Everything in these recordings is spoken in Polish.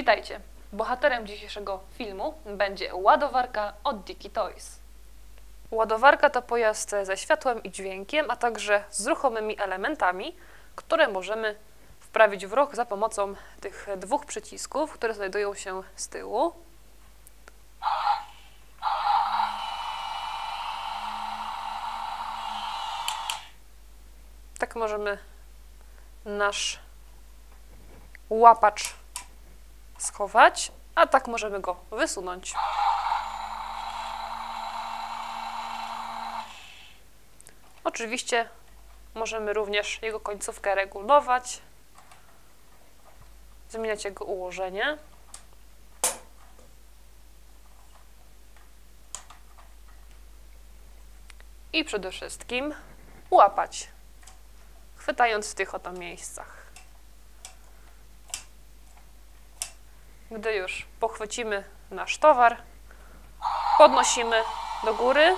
Witajcie! Bohaterem dzisiejszego filmu będzie ładowarka od Diki Toys. Ładowarka to pojazd ze światłem i dźwiękiem, a także z ruchomymi elementami, które możemy wprawić w ruch za pomocą tych dwóch przycisków, które znajdują się z tyłu. Tak możemy nasz łapacz a tak możemy go wysunąć. Oczywiście możemy również jego końcówkę regulować, zmieniać jego ułożenie. I przede wszystkim łapać, chwytając w tych oto miejscach. Gdy już pochwycimy nasz towar, podnosimy do góry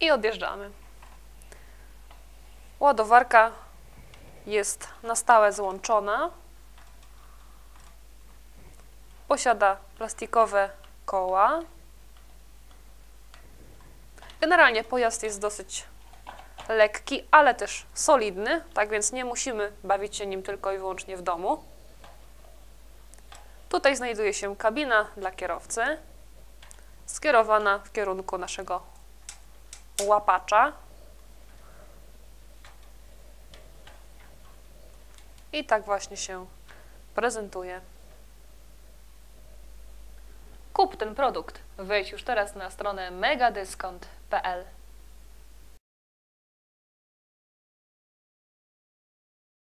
i odjeżdżamy. Ładowarka jest na stałe złączona. Posiada plastikowe koła. Generalnie pojazd jest dosyć lekki, ale też solidny, tak więc nie musimy bawić się nim tylko i wyłącznie w domu. Tutaj znajduje się kabina dla kierowcy, skierowana w kierunku naszego łapacza. I tak właśnie się prezentuje. Kup ten produkt. Wejdź już teraz na stronę megadyskont.pl.